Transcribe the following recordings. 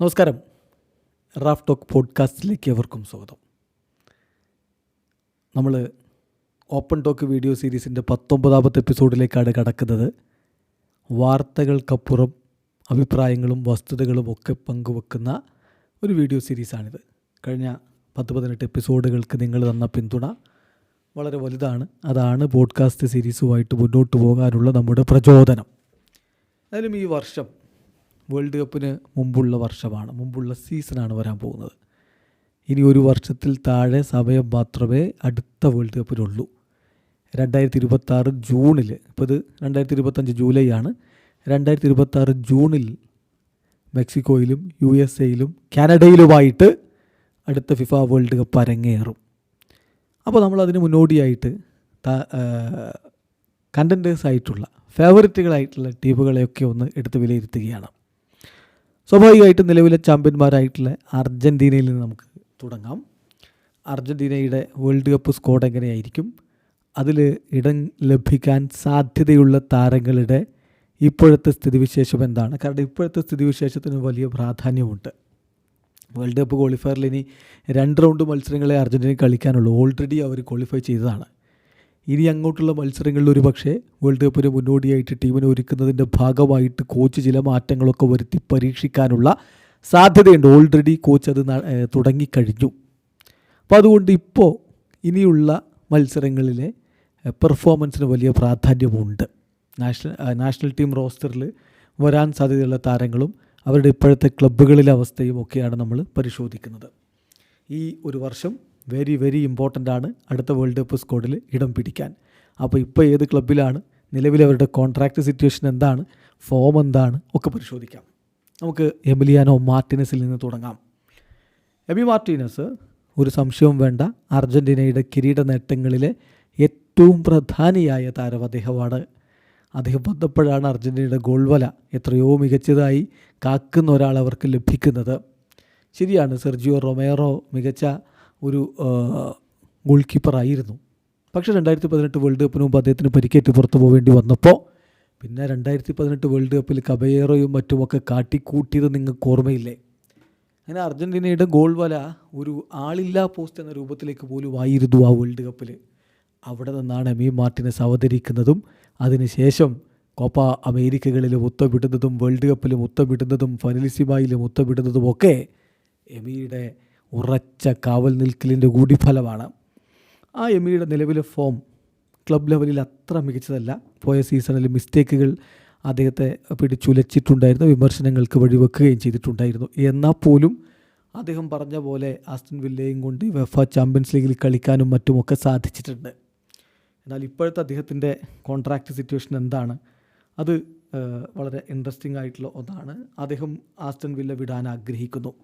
നമസ്കാരം. Raf talk പോഡ്കാസ്റ്റിലേക്ക് എവർക്കും സ്വാഗതം. നമ്മൾ ഓപ്പൺ ടോക്ക് വീഡിയോ സീരീസിന്റെ പത്തൊമ്പതാമത്തെ എപ്പിസോഡിലേക്കാണ് കടക്കുന്നത്. വാർത്തകൾക്കപ്പുറം അഭിപ്രായങ്ങളും വസ്തുതകളും ഒക്കെ പങ്കുവെക്കുന്ന ഒരു വീഡിയോ സീരീസാണിത്. കഴിഞ്ഞ പത്ത് പതിനെട്ട് എപ്പിസോഡുകൾക്ക് നിങ്ങൾ തന്ന പിന്തുണ വളരെ വലുതാണ്. അതാണ് പോഡ്കാസ്റ്റ് സീരീസുമായിട്ട് മുന്നോട്ട് പോകാനുള്ള നമ്മുടെ പ്രചോദനം. എന്തായാലും ഈ വർഷം വേൾഡ് കപ്പിന് മുമ്പുള്ള വർഷമാണ് മുമ്പുള്ള സീസണാണ് വരാൻ പോകുന്നത്. ഇനി ഒരു വർഷത്തിൽ താഴെ സമയം മാത്രമേ അടുത്ത വേൾഡ് കപ്പിനുള്ളൂ. രണ്ടായിരത്തി ഇരുപത്താറ് ജൂണിൽ ഇപ്പോൾ ഇത് രണ്ടായിരത്തി ഇരുപത്തഞ്ച് ജൂലൈ ആണ് രണ്ടായിരത്തി ഇരുപത്താറ് ജൂണിൽ മെക്സിക്കോയിലും യു എസ് എയിലും കാനഡയിലുമായിട്ട് അടുത്ത ഫിഫ വേൾഡ് കപ്പ് അരങ്ങേറും. അപ്പോൾ നമ്മൾ അതിന് മുന്നോടിയായിട്ട് കണ്ടന്റേഴ്സ് ആയിട്ടുള്ള ഫേവററ്റുകളായിട്ടുള്ള ടീമുകളെയൊക്കെ ഒന്ന് എടുത്ത് വിലയിരുത്തുകയാണ്. സ്വാഭാവികമായിട്ടും നിലവിലെ ചാമ്പ്യന്മാരായിട്ടുള്ള അർജന്റീനയിൽ നിന്ന് നമുക്ക് തുടങ്ങാം. അർജന്റീനയുടെ വേൾഡ് കപ്പ് സ്കോഡ് എങ്ങനെയായിരിക്കും? അതിൽ ഇടം ലഭിക്കാൻ സാധ്യതയുള്ള താരങ്ങളുടെ ഇപ്പോഴത്തെ സ്ഥിതിവിശേഷം എന്താണ്? കാരണം ഇപ്പോഴത്തെ സ്ഥിതിവിശേഷത്തിന് വലിയ പ്രാധാന്യമുണ്ട്. വേൾഡ് കപ്പ് ക്വാളിഫയറിൽ ഇനി രണ്ട് റൗണ്ട് മത്സരങ്ങളെ അർജന്റീന കളിക്കാനുള്ളൂ. ഓൾറെഡി അവർ ക്വാളിഫൈ ചെയ്തതാണ്. ഇനി അങ്ങോട്ടുള്ള മത്സരങ്ങളിൽ ഒരു പക്ഷേ വേൾഡ് കപ്പിന് മുന്നോടിയായിട്ട് ടീമിനെ ഒരുക്കുന്നതിന്റെ ഭാഗമായിട്ട് കോച്ച് ചില മാറ്റങ്ങളൊക്കെ വരുത്തി പരീക്ഷിക്കാനുള്ള സാധ്യതയുണ്ട്. ഓൾറെഡി കോച്ച് അത് തുടങ്ങിക്കഴിഞ്ഞു. അപ്പോൾ അതുകൊണ്ട് ഇപ്പോൾ ഇനിയുള്ള മത്സരങ്ങളിലെ പെർഫോമൻസിന് വലിയ പ്രാധാന്യമുണ്ട്. നാഷണൽ നാഷണൽ ടീം റോസ്റ്ററിൽ വരാൻ സാധ്യതയുള്ള താരങ്ങളും അവരുടെ ഇപ്പോഴത്തെ ക്ലബ്ബുകളിലെ അവസ്ഥയും ഒക്കെയാണ് നമ്മൾ പരിശോധിക്കുന്നത്. ഈ ഒരു വർഷം വെരി വെരി ഇമ്പോർട്ടന്റ് ആണ് അടുത്ത വേൾഡ് കപ്പ് സ്കോഡിൽ ഇടം പിടിക്കാൻ. അപ്പോൾ ഇപ്പോൾ ഏത് ക്ലബിലാണ് നിലവിൽ അവരുടെ കോൺട്രാക്റ്റ് സിറ്റുവേഷൻ എന്താണ്? ഫോം എന്താണ്? ഒക്കെ പരിശോധിക്കാം. നമുക്ക് എമിലിയാനോ മാർട്ടിനസിൽ നിന്ന് തുടങ്ങാം. എബി മാർട്ടിനസ് ഒരു സംശയവും വേണ്ട. അർജന്റീനയുടെ കിരീട നേട്ടങ്ങളിലെ ഏറ്റവും പ്രധാനിയായ താരം അദ്ദേഹമാണ്. അദ്ദേഹം വന്നപ്പോഴാണ് അർജന്റീനയുടെ ഗോൾവല എത്രയോ മികച്ചതായി കാക്കുന്ന ഒരാൾ അവർക്ക് ലഭിക്കുന്നത്. ശരിയാണ് സെർജിയോ റൊമേറോ മികച്ച ഒരു ഗോൾ കീപ്പറായിരുന്നു പക്ഷേ രണ്ടായിരത്തി പതിനെട്ട് വേൾഡ് കപ്പിന് മുമ്പ് അദ്ദേഹത്തിന് പരിക്കേറ്റ് പുറത്തു പോകേണ്ടി വന്നപ്പോൾ പിന്നെ രണ്ടായിരത്തി പതിനെട്ട് വേൾഡ് കപ്പിൽ കബയേറോയും മറ്റുമൊക്കെ കാട്ടിക്കൂട്ടിയത് നിങ്ങൾക്ക് ഓർമ്മയില്ലേ? അങ്ങനെ അർജന്റീനയുടെ ഗോൾ വല ഒരു ആളില്ലാ പോസ്റ്റ് എന്ന രൂപത്തിലേക്ക് പോലും ആയിരുന്നു ആ വേൾഡ് കപ്പിൽ അവിടെ നിന്നാണ് എമി മാർട്ടിനസ് അവതരിക്കുന്നതും അതിനുശേഷം കോപ്പ അമേരിക്കകളിൽ മുത്തമിടുന്നതും വേൾഡ് കപ്പിൽ മുത്തമിടുന്നതും ഫനലിസിമായിൽ മുത്തമിടുന്നതുമൊക്കെ എമിയുടെ ഉറച്ച കാവൽ നിൽക്കലിന്റെ കൂടി ഫലമാണ് ആ എമിയുടെ നിലവിലെ ഫോം ക്ലബ് ലെവലിൽ അത്ര മികച്ചതല്ല. പോയ സീസണിൽ മിസ്റ്റേക്കുകൾ അദ്ദേഹത്തെ പിടിച്ചുലച്ചിട്ടുണ്ടായിരുന്നു വിമർശനങ്ങൾക്ക് വഴിവെക്കുകയും ചെയ്തിട്ടുണ്ടായിരുന്നു. എന്നാൽ പോലും അദ്ദേഹം പറഞ്ഞ പോലെ ആസ്റ്റൻ വില്ലയും കൊണ്ട് വെഫ ചാമ്പ്യൻസ് ലീഗിൽ കളിക്കാനും മറ്റുമൊക്കെ സാധിച്ചിട്ടുണ്ട്. എന്നാൽ ഇപ്പോഴത്തെ അദ്ദേഹത്തിന്റെ കോൺട്രാക്റ്റ് സിറ്റുവേഷൻ എന്താണ്? അത് വളരെ ഇൻട്രസ്റ്റിംഗ് ആയിട്ടുള്ള ഒന്നാണ്. അദ്ദേഹം ആസ്റ്റൻ വില്ല വിടാൻ ആഗ്രഹിക്കുന്നു.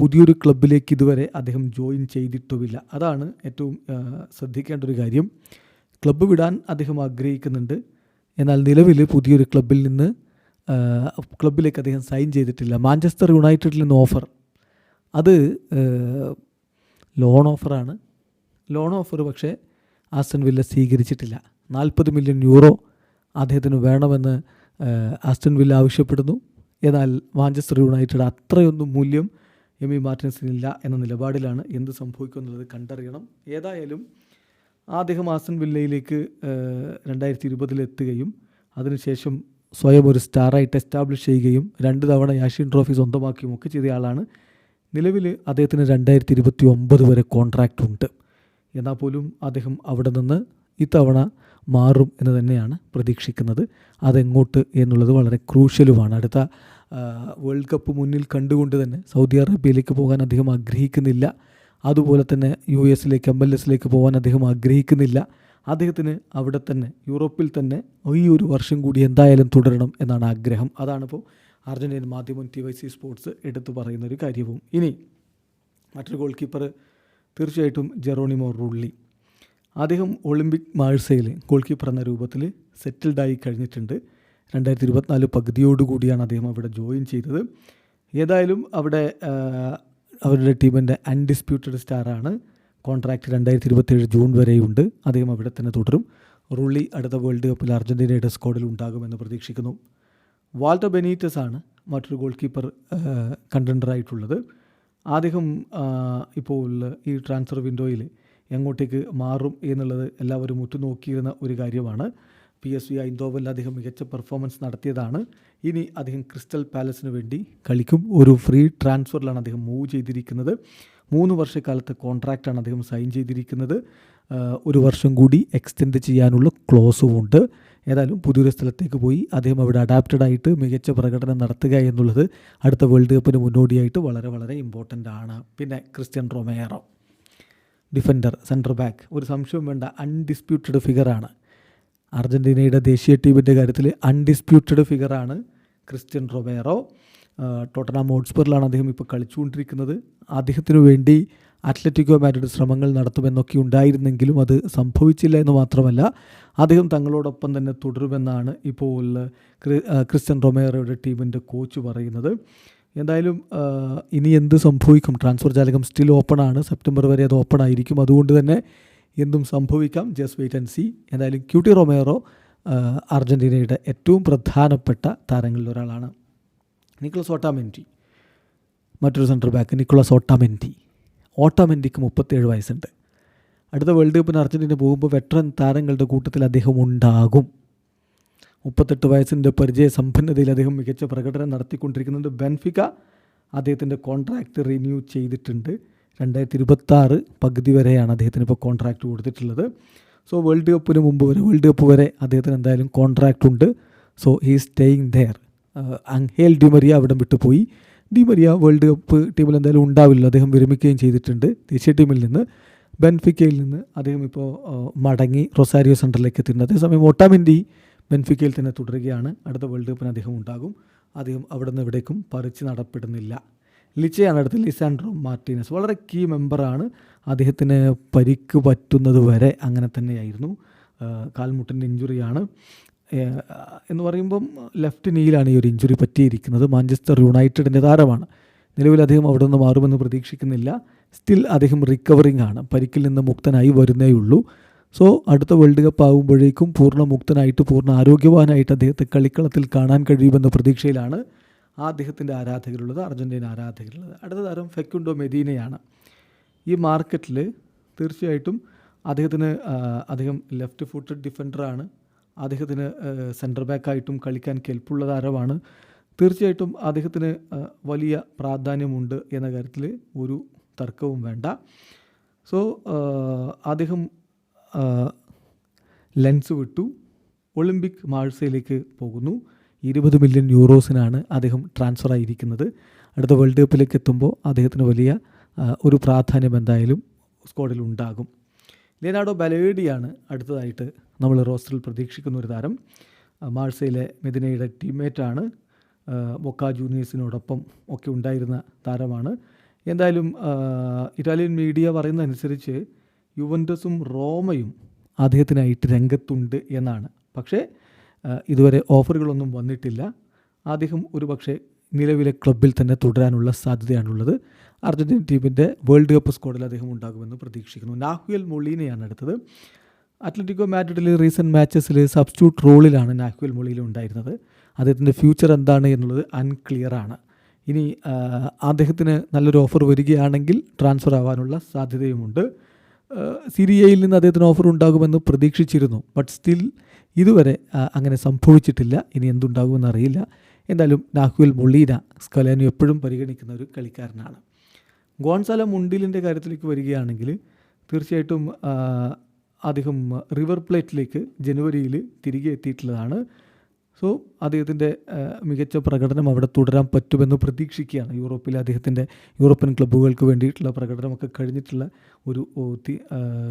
പുതിയൊരു ക്ലബിലേക്ക് ഇതുവരെ അദ്ദേഹം ജോയിൻ ചെയ്തിട്ടുമില്ല. അതാണ് ഏറ്റവും ശ്രദ്ധിക്കേണ്ട ഒരു കാര്യം. ക്ലബ്ബ് വിടാൻ അദ്ദേഹം ആഗ്രഹിക്കുന്നുണ്ട്. എന്നാൽ നിലവിൽ പുതിയൊരു ക്ലബ്ബിൽ നിന്ന് ക്ലബിലേക്ക് അദ്ദേഹം സൈൻ ചെയ്തിട്ടില്ല. മാഞ്ചസ്റ്റർ യുണൈറ്റഡിൽ നിന്ന് ഓഫർ. അത് ലോൺ ഓഫറാണ്. ലോൺ ഓഫർ പക്ഷേ ആസ്റ്റൺ വില്ല സ്വീകരിച്ചിട്ടില്ല. നാൽപ്പത് മില്യൺ യൂറോ അദ്ദേഹത്തിന് വേണമെന്ന് ആസ്റ്റൺ വില്ല ആവശ്യപ്പെടുന്നു. എന്നാൽ മാഞ്ചസ്റ്റർ യുണൈറ്റഡ് അത്രയൊന്നും മൂല്യം എമി മാർട്ടിൻസിനില്ല എന്ന നിലപാടിലാണ് എന്ത് സംഭവിക്കും എന്നുള്ളത് കണ്ടറിയണം. ഏതായാലും അദ്ദേഹം ആസൻ വില്ലയിലേക്ക് രണ്ടായിരത്തി ഇരുപതിലെത്തുകയും അതിനുശേഷം സ്വയം ഒരു സ്റ്റാറായിട്ട് എസ്റ്റാബ്ലിഷ് ചെയ്യുകയും രണ്ട് തവണ ഏഷ്യൻ ട്രോഫി സ്വന്തമാക്കുകയും ഒക്കെ ചെയ്ത ആളാണ്. നിലവിൽ അദ്ദേഹത്തിന് രണ്ടായിരത്തി ഇരുപത്തി ഒമ്പത് വരെ കോൺട്രാക്റ്റ് ഉണ്ട്. എന്നാൽ പോലും അദ്ദേഹം അവിടെ നിന്ന് ഇത്തവണ മാറും എന്ന് തന്നെയാണ് പ്രതീക്ഷിക്കുന്നത്. അതെങ്ങോട്ട് എന്നുള്ളത് വളരെ ക്രൂഷ്യലുമാണ്. അടുത്ത വേൾഡ് കപ്പ് മുന്നിൽ കണ്ടുകൊണ്ട് തന്നെ സൗദി അറേബ്യയിലേക്ക് പോകാൻ അദ്ദേഹം ആഗ്രഹിക്കുന്നില്ല. അതുപോലെ തന്നെ യു എസിലേക്ക് എം എൽ എസിലേക്ക് പോകാൻ അദ്ദേഹം ആഗ്രഹിക്കുന്നില്ല. അദ്ദേഹത്തിന് അവിടെ തന്നെ യൂറോപ്പിൽ തന്നെ ഈ ഒരു വർഷം കൂടി എന്തായാലും തുടരണം എന്നാണ് ആഗ്രഹം. അതാണിപ്പോൾ അർജന്റീൻ മാധ്യമം ടി വൈ സി സ്പോർട്സ് എടുത്തു പറയുന്നൊരു കാര്യവും. ഇനി മറ്റൊരു ഗോൾ കീപ്പർ തീർച്ചയായിട്ടും ജെറോണിമോ റുള്ളി. അദ്ദേഹം ഒളിമ്പിക് മാഴ്സയിൽ ഗോൾ കീപ്പർ എന്ന രൂപത്തിൽ സെറ്റിൽഡായി കഴിഞ്ഞിട്ടുണ്ട്. രണ്ടായിരത്തി ഇരുപത്തിനാല് പകുതിയോടുകൂടിയാണ് അദ്ദേഹം അവിടെ ജോയിൻ ചെയ്തത്. ഏതായാലും അവിടെ അവരുടെ ടീമിന്റെ അൺഡിസ്പ്യൂട്ടഡ് സ്റ്റാറാണ് കോൺട്രാക്റ്റ് രണ്ടായിരത്തി ഇരുപത്തേഴ് ജൂൺ വരെയുണ്ട്. അദ്ദേഹം അവിടെ തന്നെ തുടരും. റുള്ളി അടുത്ത വേൾഡ് കപ്പിൽ അർജന്റീനയുടെ സ്ക്വാഡിൽ ഉണ്ടാകുമെന്ന് പ്രതീക്ഷിക്കുന്നു. വാൾട്ടർ ബെനീറ്റസ് ആണ് മറ്റൊരു ഗോൾ കീപ്പർ കണ്ടൻഡറായിട്ടുള്ളത് അദ്ദേഹം ഇപ്പോൾ ഈ ട്രാൻസ്ഫർ വിൻഡോയിൽ എങ്ങോട്ടേക്ക് മാറും എന്നുള്ളത് എല്ലാവരും ഉറ്റുനോക്കിയിരുന്ന ഒരു കാര്യമാണ്. പി എസ് വി ഐന്തോവലിൽ അദ്ദേഹം മികച്ച പെർഫോമൻസ് നടത്തിയതാണ്. ഇനി അദ്ദേഹം ക്രിസ്റ്റൽ പാലസിന് വേണ്ടി കളിക്കും. ഒരു ഫ്രീ ട്രാൻസ്ഫറിലാണ് അദ്ദേഹം മൂവ് ചെയ്തിരിക്കുന്നത്. മൂന്ന് വർഷക്കാലത്തെ കോൺട്രാക്റ്റാണ് അദ്ദേഹം സൈൻ ചെയ്തിരിക്കുന്നത്. ഒരു വർഷം കൂടി എക്സ്റ്റെൻഡ് ചെയ്യാനുള്ള ക്ലോസും ഉണ്ട്. ഏതായാലും പുതിയൊരു സ്ഥലത്തേക്ക് പോയി അദ്ദേഹം അവിടെ അഡാപ്റ്റഡ് ആയിട്ട് മികച്ച പ്രകടനം നടത്തുക എന്നുള്ളത് അടുത്ത വേൾഡ് കപ്പിന് മുന്നോടിയായിട്ട് വളരെ വളരെ ഇമ്പോർട്ടന്റ് ആണ്. പിന്നെ Christian Romero. Defender centre back ഒരു സംശയവും വേണ്ട അൺഡിസ്പ്യൂട്ടഡ് ഫിഗറാണ് അർജന്റീനയുടെ ദേശീയ ടീമിന്റെ കാര്യത്തിൽ അൺഡിസ്പ്യൂട്ടഡ് ഫിഗറാണ് ക്രിസ്ത്യൻ റൊമേറോ. ടോട്ടനാ ഹോട്ട്സ്പറിലാണ് അദ്ദേഹം ഇപ്പോൾ കളിച്ചുകൊണ്ടിരിക്കുന്നത്. അദ്ദേഹത്തിനു വേണ്ടി അത്ലറ്റിക്കോ മാഡ്രിഡ് ശ്രമങ്ങൾ നടത്തുമെന്നൊക്കെ ഉണ്ടായിരുന്നെങ്കിലും അത് സംഭവിച്ചില്ല എന്ന് മാത്രമല്ല അദ്ദേഹം തങ്ങളോടൊപ്പം തന്നെ തുടരുമെന്നാണ് ഇപ്പോൾ ക്രിസ്ത്യൻ റൊമേറോയുടെ ടീമിന്റെ കോച്ച് പറയുന്നത്. എന്തായാലും ഇനി എന്ത് സംഭവിക്കും? ട്രാൻസ്ഫർ ജാലകം സ്റ്റിൽ ഓപ്പൺ ആണ്. സെപ്റ്റംബർ വരെ അത് ഓപ്പൺ ആയിരിക്കും. അതുകൊണ്ട് തന്നെ എന്തും സംഭവിക്കാം. ജസ്റ്റ് വെയിറ്റ് ആൻഡ് സി എന്തായാലും ക്യൂട്ടി റൊമേറോ അർജന്റീനയുടെ ഏറ്റവും പ്രധാനപ്പെട്ട താരങ്ങളിൽ ഒരാളാണ്. Nicolas Otamendi. മറ്റൊരു സെന്റർ ബാക്ക് നിക്കോളസ് ഓട്ടാമെന്റി. ഓട്ടാമെന്റിക്ക് മുപ്പത്തേഴ് വയസ്സുണ്ട്. അടുത്ത വേൾഡ് കപ്പിന് അർജന്റീന പോകുമ്പോൾ വെറ്ററൻ താരങ്ങളുടെ കൂട്ടത്തിൽ അദ്ദേഹം ഉണ്ടാകും. മുപ്പത്തെട്ട് വയസ്സിന്റെ പരിചയ സമ്പന്നതയിൽ അദ്ദേഹം മികച്ച പ്രകടനം നടത്തിക്കൊണ്ടിരിക്കുന്നുണ്ട് ബെൻഫിക അദ്ദേഹത്തിന്റെ കോൺട്രാക്റ്റ് റിന്യൂ ചെയ്തിട്ടുണ്ട്. രണ്ടായിരത്തി ഇരുപത്താറ് പകുതി വരെയാണ് അദ്ദേഹത്തിന് ഇപ്പോൾ കോൺട്രാക്റ്റ് കൊടുത്തിട്ടുള്ളത്. സോ വേൾഡ് കപ്പിന് മുമ്പ് വരെ വേൾഡ് കപ്പ് വരെ അദ്ദേഹത്തിന് എന്തായാലും കോൺട്രാക്റ്റ് ഉണ്ട്. So he staying there Angel Di Maria അവിടെ വിട്ടുപോയി ഡിമറിയ വേൾഡ് കപ്പ് ടീമിൽ എന്തായാലും ഉണ്ടാവില്ല. അദ്ദേഹം വിരമിക്കുകയും ചെയ്തിട്ടുണ്ട് ദേശീയ ടീമിൽ നിന്ന്. ബെൻഫിക്കയിൽ നിന്ന് അദ്ദേഹം ഇപ്പോൾ മടങ്ങി റൊസാരിയോ സെന്ററിലേക്ക് എത്തിയിട്ടുണ്ട് അതേസമയം ഒട്ടാമെന്റി ബെൻഫിക്കയിൽ തന്നെ തുടരുകയാണ്. അടുത്ത വേൾഡ് കപ്പിന് അദ്ദേഹം ഉണ്ടാകും. അദ്ദേഹം അവിടെ നിന്ന് ഇവിടേക്കും പറിച്ച് നടപ്പെടുന്നില്ല. ലിച്ചയാണ് അടുത്ത് ലിസാൻഡ്രോ മാർട്ടീനസ്. വളരെ കീ മെമ്പറാണ് അദ്ദേഹത്തിന് പരിക്ക് പറ്റുന്നത് വരെ അങ്ങനെ തന്നെയായിരുന്നു. കാൽമുട്ടിന്റെ ഇഞ്ചുറിയാണ് എന്ന് പറയുമ്പം ലെഫ്റ്റ് നീയിലാണ് ഈ ഒരു ഇഞ്ചുറി പറ്റിയിരിക്കുന്നത്. മാഞ്ചസ്റ്റർ യുണൈറ്റഡിന്റെ താരമാണ്. നിലവിൽ അദ്ദേഹം അവിടെ നിന്ന് മാറുമെന്ന് പ്രതീക്ഷിക്കുന്നില്ല. സ്റ്റിൽ അദ്ദേഹം റിക്കവറിങ് ആണ്. പരിക്കിൽ നിന്ന് മുക്തനായി വരുന്നേ ഉള്ളൂ സോ അടുത്ത വേൾഡ് കപ്പ് ആകുമ്പോഴേക്കും പൂർണ മുക്തനായിട്ട് പൂർണ ആരോഗ്യവാനായിട്ട് അദ്ദേഹത്തെ കളിക്കളത്തിൽ കാണാൻ കഴിയുമെന്ന പ്രതീക്ഷയിലാണ് ആ അദ്ദേഹത്തിന്റെ ആരാധകരുള്ളത് അർജന്റീന ആരാധകരുള്ളത്. അടുത്ത താരം ഫെക്കുണ്ടോ മെദീനയാണ്. ഈ മാർക്കറ്റിൽ തീർച്ചയായിട്ടും അദ്ദേഹത്തിന് അദ്ദേഹം ലെഫ്റ്റ് ഫുട്ടഡ് ഡിഫൻഡറാണ് അദ്ദേഹത്തിന് സെന്റർ ബാക്കായിട്ടും കളിക്കാൻ കെൽപ്പുള്ള താരമാണ്. തീർച്ചയായിട്ടും അദ്ദേഹത്തിന് വലിയ പ്രാധാന്യമുണ്ട് എന്ന കാര്യത്തിൽ ഒരു തർക്കവും വേണ്ട. സോ അദ്ദേഹം ലെൻസ് വിട്ടു. ഒളിമ്പിക് മാഴ്സയിലേക്ക് പോകുന്നു. ഇരുപത് മില്യൺ യൂറോസിനാണ് അദ്ദേഹം ട്രാൻസ്ഫർ ആയിരിക്കുന്നത്. അടുത്ത വേൾഡ് കപ്പിലേക്ക് എത്തുമ്പോൾ അദ്ദേഹത്തിന് വലിയ ഒരു പ്രാധാന്യം എന്തായാലും സ്ക്വാഡിൽ ഉണ്ടാകും. ലിയനാർഡോ ബലേഡിയാണ് അടുത്തതായിട്ട് നമ്മൾ റോസ്റ്ററിൽ പ്രതീക്ഷിക്കുന്ന ഒരു താരം. മാഴ്സയിലെ മെദിനയുടെ ടീംമേറ്റാണ് ബൊക്ക ജൂനിയേഴ്സിനോടൊപ്പം ഒക്കെ ഉണ്ടായിരുന്ന താരമാണ്. എന്തായാലും ഇറ്റാലിയൻ മീഡിയ പറയുന്നതനുസരിച്ച് യുവന്റസും റോമയും അദ്ദേഹത്തിനായിട്ട് രംഗത്തുണ്ട് എന്നാണ്. പക്ഷേ ഇതുവരെ ഓഫറുകളൊന്നും വന്നിട്ടില്ല. അദ്ദേഹം ഒരു പക്ഷേ നിലവിലെ ക്ലബിൽ തന്നെ തുടരാനുള്ള സാധ്യതയാണുള്ളത്. അർജന്റീൻ ടീമിന്റെ വേൾഡ് കപ്പ് സ്ക്വാഡിൽ അദ്ദേഹം ഉണ്ടാകുമെന്ന് പ്രതീക്ഷിക്കുന്നു. നാഹുയൽ മൊളീനയാണ് അടുത്തത്. അത്ലറ്റിക്കോ മാഡ്രിഡിലെ റീസെന്റ് മാച്ചസിൽ സബ്സ്റ്റിറ്റ്യൂട്ട് റോളിലാണ് നാഹുയൽ മൊളീന ഉണ്ടായിരുന്നത്. അദ്ദേഹത്തിന്റെ ഫ്യൂച്ചർ എന്താണ് എന്നുള്ളത് അൺക്ലിയർ ആണ്. ഇനി അദ്ദേഹത്തിന് നല്ലൊരു ഓഫർ വരികയാണെങ്കിൽ ട്രാൻസ്ഫർ ആവാനുള്ള സാധ്യതയുമുണ്ട്. സിരിയയിൽ നിന്ന് അദ്ദേഹത്തിന് ഓഫർ ഉണ്ടാകുമെന്ന് പ്രതീക്ഷിച്ചിരുന്നു. ബട്ട് സ്റ്റിൽ ഇതുവരെ അങ്ങനെ സംഭവിച്ചിട്ടില്ല. ഇനി എന്തുണ്ടാകുമെന്ന് അറിയില്ല. എന്തായാലും നാഹുൽ മൊളീന സ്കലാനു എപ്പോഴും പരിഗണിക്കുന്ന ഒരു കളിക്കാരനാണ്. ഗോൺസാല മുണ്ടിലിന്റെ കാര്യത്തിലേക്ക് വരികയാണെങ്കിൽ തീർച്ചയായിട്ടും അദ്ദേഹം റിവർ പ്ലേറ്റിലേക്ക് ജനുവരിയിൽ തിരികെ എത്തിയിട്ടുള്ളതാണ്. സോ അദ്ദേഹത്തിന്റെ മികച്ച പ്രകടനം അവിടെ തുടരാൻ പറ്റുമെന്ന് പ്രതീക്ഷിക്കുകയാണ്. യൂറോപ്പിലെ അദ്ദേഹത്തിന്റെ യൂറോപ്യൻ ക്ലബ്ബുകൾക്ക് വേണ്ടിയിട്ടുള്ള പ്രകടനമൊക്കെ കഴിഞ്ഞിട്ടുള്ള ഒരു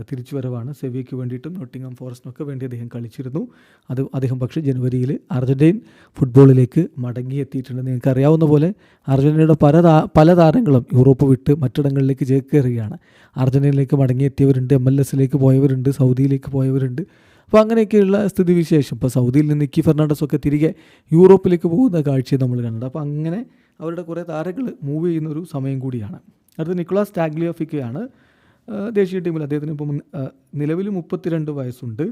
തിരിച്ചുവരവാണ്. സെവിയയ്ക്ക് വേണ്ടിയിട്ടും നോട്ടിങ്ങാം ഫോറസ്റ്റിനൊക്കെ വേണ്ടി അദ്ദേഹം കളിച്ചിരുന്നു. അത് അദ്ദേഹം പക്ഷേ ജനുവരിയിൽ അർജന്റീൻ ഫുട്ബോളിലേക്ക് മടങ്ങിയെത്തിയിട്ടുണ്ട്. നിങ്ങൾക്ക് അറിയാവുന്ന പോലെ അർജന്റീനയുടെ പല പല താരങ്ങളും യൂറോപ്പ് വിട്ട് മറ്റിടങ്ങളിലേക്ക് ചേക്കേറുകയാണ്. അർജന്റീനയിലേക്ക് മടങ്ങിയെത്തിയവരുണ്ട് എം എൽ എസിലേക്ക് പോയവരുണ്ട് സൗദിയിലേക്ക് പോയവരുണ്ട്. അപ്പോൾ അങ്ങനെയൊക്കെയുള്ള സ്ഥിതിവിശേഷം. ഇപ്പോൾ സൗദിയിൽ നിന്ന് നിക്കി ഫെർണാണ്ടസ് ഒക്കെ തിരികെ യൂറോപ്പിലേക്ക് പോകുന്ന കാഴ്ചയും നമ്മൾ കണ്ടത് അപ്പോൾ അങ്ങനെ അവരുടെ കുറേ താരങ്ങൾ മൂവ് ചെയ്യുന്ന ഒരു സമയം കൂടിയാണ്. അടുത്ത നിക്കോളാസ് ടാഗ്ലിയോഫിക്കയാണ്. ദേശീയ ടീമിൽ അദ്ദേഹത്തിന് ഇപ്പം നിലവിൽ മുപ്പത്തിരണ്ട് വയസ്സുണ്ട്.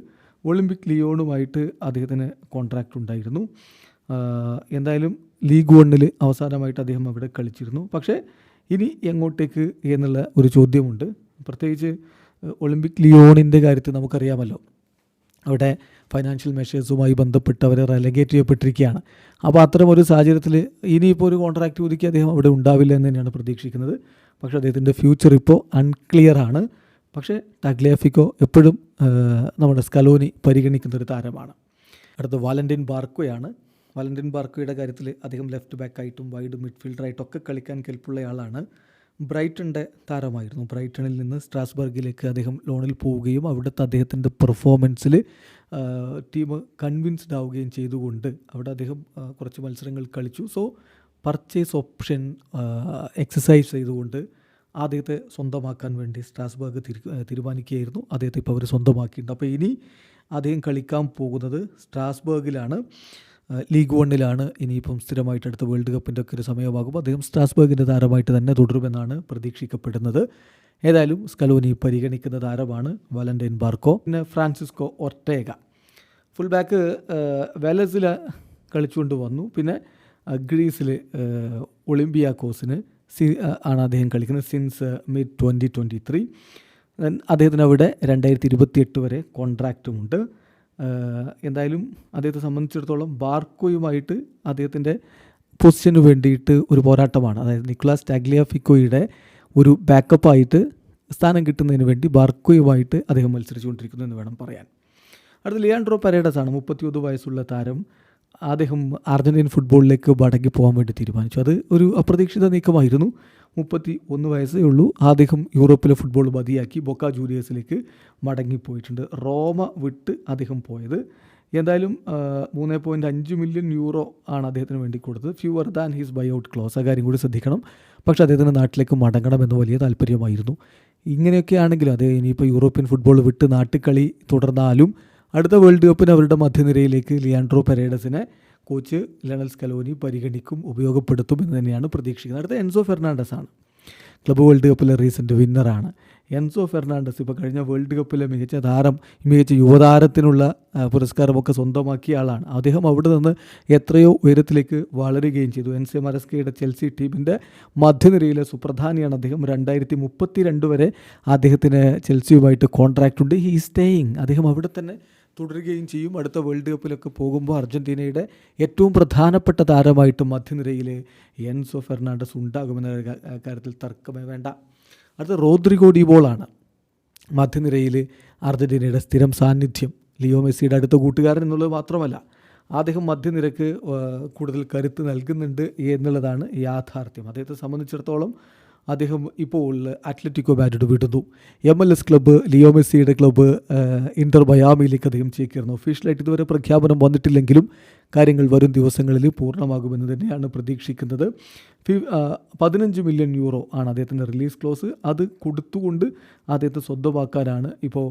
ഒളിമ്പിക് ലിയോണുമായിട്ട് അദ്ദേഹത്തിന് കോൺട്രാക്റ്റ് ഉണ്ടായിരുന്നു. എന്തായാലും ലീഗ് വണ്ണിൽ അവസാനമായിട്ട് അദ്ദേഹം അവിടെ കളിച്ചിരുന്നു. പക്ഷേ ഇനി എങ്ങോട്ടേക്ക് എന്നുള്ള ഒരു ചോദ്യമുണ്ട്. പ്രത്യേകിച്ച് ഒളിമ്പിക് ലിയോണിന്റെ കാര്യത്തിൽ നമുക്കറിയാമല്ലോ. അവിടെ ഫൈനാൻഷ്യൽ മെഷേഴ്സുമായി ബന്ധപ്പെട്ട് അവർ റെലഗേറ്റ് ചെയ്യപ്പെട്ടിരിക്കുകയാണ്. അപ്പോൾ അത്തരം ഒരു സാഹചര്യത്തിൽ ഇനിയിപ്പോൾ ഒരു കോൺട്രാക്റ്റ് ഒതുക്കി അദ്ദേഹം അവിടെ ഉണ്ടാവില്ല എന്ന് തന്നെയാണ് പ്രതീക്ഷിക്കുന്നത്. പക്ഷേ അദ്ദേഹത്തിന്റെ ഫ്യൂച്ചർ ഇപ്പോൾ അൺക്ലിയർ ആണ്. പക്ഷേ ടഗ്ലിയാഫിക്കോ എപ്പോഴും നമ്മുടെ സ്കലോനി പരിഗണിക്കുന്ന ഒരു താരമാണ്. അടുത്ത വാലന്റീൻ ബാർക്കോയാണ് വാലന്റീൻ ബാർക്കോയുടെ കാര്യത്തിൽ അദ്ദേഹം ലെഫ്റ്റ് ബാക്കായിട്ടും വൈഡ് മിഡ്ഫീൽഡറായിട്ടും ഒക്കെ കളിക്കാൻ കെൽപ്പുള്ള ബ്രൈറ്റണിന്റെ താരമായിരുന്നു. ബ്രൈറ്റണിൽ നിന്ന് സ്ട്രാസ്ബർഗിലേക്ക് അദ്ദേഹം ലോണിൽ പോവുകയും അവിടുത്തെ അദ്ദേഹത്തിന്റെ പെർഫോമൻസിൽ ടീം കൺവിൻസ്ഡ് ആവുകയും ചെയ്തുകൊണ്ട് അവിടെ അദ്ദേഹം കുറച്ച് മത്സരങ്ങൾ കളിച്ചു. സോ പർച്ചേസ് ഓപ്ഷൻ എക്സസൈസ് ചെയ്തുകൊണ്ട് അദ്ദേഹത്തെ സ്വന്തമാക്കാൻ വേണ്ടി സ്ട്രാസ്ബർഗ് തിരു തീരുമാനിക്കുകയായിരുന്നു. അദ്ദേഹത്തെ ഇപ്പോൾ അവർ സ്വന്തമാക്കിയിട്ടുണ്ട്. അപ്പോൾ ഇനി അദ്ദേഹം കളിക്കാൻ പോകുന്നത് സ്ട്രാസ്ബർഗിലാണ്. ലീഗ് വണ്ണിലാണ് ഇനിയിപ്പം സ്ഥിരമായിട്ട് അടുത്ത വേൾഡ് കപ്പിന്റെ ഒക്കെ ഒരു സമയമാകുമ്പോൾ അദ്ദേഹം സ്ട്രാസ്ബർഗിന്റെ താരമായിട്ട് തന്നെ തുടരുമെന്നാണ് പ്രതീക്ഷിക്കപ്പെടുന്നത്. ഏതായാലും സ്കലോനി പരിഗണിക്കുന്ന താരമാണ് വലന്റൈൻ ബാർക്കോ. പിന്നെ ഫ്രാൻസിസ്കോ ഒർട്ടേഗ. ഫുൾ ബാക്ക് വെലസിൽ കളിച്ചുകൊണ്ട് വന്നു. പിന്നെ ഗ്രീസിൽ ഒളിമ്പിയാക്കോസിന് സി ആണ് അദ്ദേഹം കളിക്കുന്നത് since mid twenty twenty three അദ്ദേഹത്തിന് അവിടെ രണ്ടായിരത്തി ഇരുപത്തി എട്ട് വരെ കോൺട്രാക്റ്റുമുണ്ട് എന്തായാലും അദ്ദേഹത്തെ സംബന്ധിച്ചിടത്തോളം ബാർക്കോയുമായിട്ട് അദ്ദേഹത്തിന്റെ പൊസിഷന് വേണ്ടിയിട്ട് ഒരു പോരാട്ടമാണ്. അതായത് നിക്കുലാസ് ടാഗ്ലിയാഫിക്കോയുടെ ഒരു ബാക്കപ്പായിട്ട് സ്ഥാനം കിട്ടുന്നതിന് വേണ്ടി ബാർക്കോയുമായിട്ട് അദ്ദേഹം മത്സരിച്ചുകൊണ്ടിരിക്കുന്നു എന്ന് വേണം പറയാൻ. അടുത്ത ലിയാൻഡ്രോ പരേഡസ് ആണ് മുപ്പത്തിയൊന്ന് വയസ്സുള്ള താരം. അദ്ദേഹം അർജന്റീൻ ഫുട്ബോളിലേക്ക് മടങ്ങി പോകാൻ വേണ്ടി തീരുമാനിച്ചു. അത് ഒരു അപ്രതീക്ഷിത നീക്കമായിരുന്നു. മുപ്പത്തി ഒന്ന് വയസ്സേ ഉള്ളൂ. അദ്ദേഹം യൂറോപ്പിലെ ഫുട്ബോൾ മതിയാക്കി ബൊക്ക ജൂനിയേഴ്സിലേക്ക് മടങ്ങിപ്പോയിട്ടുണ്ട്. റോമ വിട്ട് അദ്ദേഹം പോയത്. എന്തായാലും മൂന്ന് പോയിന്റ് അഞ്ച് മില്യൺ യൂറോ ആണ് അദ്ദേഹത്തിന് വേണ്ടി കൊടുത്തത്. Fewer than his buy out clause ആ കാര്യം കൂടി ശ്രദ്ധിക്കണം. പക്ഷേ അദ്ദേഹത്തിന് നാട്ടിലേക്ക് മടങ്ങണമെന്ന് വലിയ താല്പര്യമായിരുന്നു. ഇങ്ങനെയൊക്കെ ആണെങ്കിലും അതെ ഇനിയിപ്പോൾ യൂറോപ്യൻ ഫുട്ബോൾ വിട്ട് നാട്ടുകളി തുടർന്നാലും അടുത്ത വേൾഡ് കപ്പിന് അവരുടെ മധ്യനിരയിലേക്ക് ലിയാൻഡ്രോ പെരേഡസിനെ കോച്ച് ലണൽ സ്കലോനി പരിഗണിക്കും ഉപയോഗപ്പെടുത്തും എന്ന് തന്നെയാണ് പ്രതീക്ഷിക്കുന്നത്. അടുത്ത എൻസോ ഫെർണാണ്ടസ് ആണ്. ക്ലബ് വേൾഡ് കപ്പിലെ റീസെന്റ് വിന്നറാണ് എൻസോ ഫെർണാണ്ടസ് ഇപ്പോൾ കഴിഞ്ഞ വേൾഡ് കപ്പിലെ മികച്ച താരം മികച്ച യുവതാരത്തിനുള്ള പുരസ്കാരമൊക്കെ സ്വന്തമാക്കിയ ആളാണ്. അദ്ദേഹം അവിടെ നിന്ന് എത്രയോ ഉയരത്തിലേക്ക് വളരുകയും ചെയ്തു. എൻ സി മരസ്കയുടെ ചെൽസി ടീമിന്റെ മധ്യനിരയിലെ സുപ്രധാനിയാണ് അദ്ദേഹം. രണ്ടായിരത്തി മുപ്പത്തി രണ്ട് വരെ അദ്ദേഹത്തിന് ചെൽസിയുമായിട്ട് കോൺട്രാക്റ്റ് ഉണ്ട്. ഹീ സ്റ്റേയിങ് അദ്ദേഹം അവിടെ തന്നെ തുടരുകയും ചെയ്യും. അടുത്ത വേൾഡ് കപ്പിലൊക്കെ പോകുമ്പോൾ അർജന്റീനയുടെ ഏറ്റവും പ്രധാനപ്പെട്ട താരമായിട്ട് മധ്യനിരയിൽ എൻസോ ഫെർണാണ്ടസ് ഉണ്ടാകുമെന്ന കാര്യത്തിൽ തർക്കമേ വേണ്ട. അടുത്ത റോദ്രിഗോ ഡിബോളാണ് മധ്യനിരയിൽ അർജന്റീനയുടെ സ്ഥിരം സാന്നിധ്യം. ലിയോ മെസ്സിയുടെ അടുത്ത കൂട്ടുകാരൻ എന്നുള്ളത് മാത്രമല്ല അദ്ദേഹം മധ്യനിരക്ക് കൂടുതൽ കരുത്ത് നൽകുന്നുണ്ട് എന്നുള്ളതാണ് യാഥാർത്ഥ്യം. അദ്ദേഹത്തെ സംബന്ധിച്ചിടത്തോളം അദ്ദേഹം ഇപ്പോൾ അത്ലറ്റിക്കോ മാഡ്രിഡ് വിടുന്നു. M L S club Leo മെസ്സിയുടെ ക്ലബ്ബ് ഇന്റർ മയാമിയിലേക്ക് അദ്ദേഹം ചേക്കേറുന്നു. ഒഫീഷ്യലായിട്ട് ഇതുവരെ പ്രഖ്യാപനം വന്നിട്ടില്ലെങ്കിലും കാര്യങ്ങൾ വരും ദിവസങ്ങളിൽ പൂർണമാകുമെന്ന് തന്നെയാണ് പ്രതീക്ഷിക്കുന്നത്. പതിനഞ്ച് മില്യൺ യൂറോ ആണ് അദ്ദേഹത്തിന്റെ റിലീസ് ക്ലോസ്. അത് കൊടുത്തുകൊണ്ട് അദ്ദേഹത്തെ സ്വന്തമാക്കാനാണ് ഇപ്പോൾ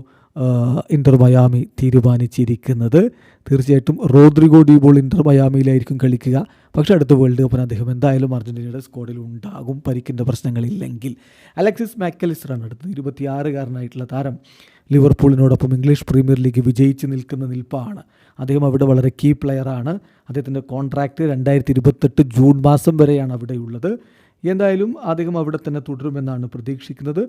ഇന്റർ മയാമി തീരുമാനിച്ചിരിക്കുന്നത്. തീർച്ചയായിട്ടും റോദ്രിഗോ ഡിബോൾ ഇന്റർ മയാമിയിലായിരിക്കും കളിക്കുക. പക്ഷേ അടുത്ത വേൾഡ് കപ്പിന് അദ്ദേഹം എന്തായാലും അർജന്റീനയുടെ സ്ക്വാഡിൽ ഉണ്ടാകും. പരിക്കിന്റെ പ്രശ്നങ്ങളില്ലെങ്കിൽ അലക്സിസ് മാക്കലിസ്റ്ററാണ് അടുത്തത്. ഇരുപത്തിയാറുകാരനായിട്ടുള്ള താരം. ലിവർപൂളിനോടൊപ്പം ഇംഗ്ലീഷ് പ്രീമിയർ ലീഗ് വിജയിച്ച് നിൽക്കുന്ന നിൽപ്പാണ്. അദ്ദേഹം അവിടെ വളരെ കീ പ്ലെയറാണ് അദ്ദേഹത്തിന്റെ കോൺട്രാക്റ്റ് രണ്ടായിരത്തി ഇരുപത്തെട്ട് ജൂൺ മാസം വരെയാണ് അവിടെയുള്ളത്. എന്തായാലും അദ്ദേഹം അവിടെ തന്നെ തുടരുമെന്നാണ് പ്രതീക്ഷിക്കുന്നത്.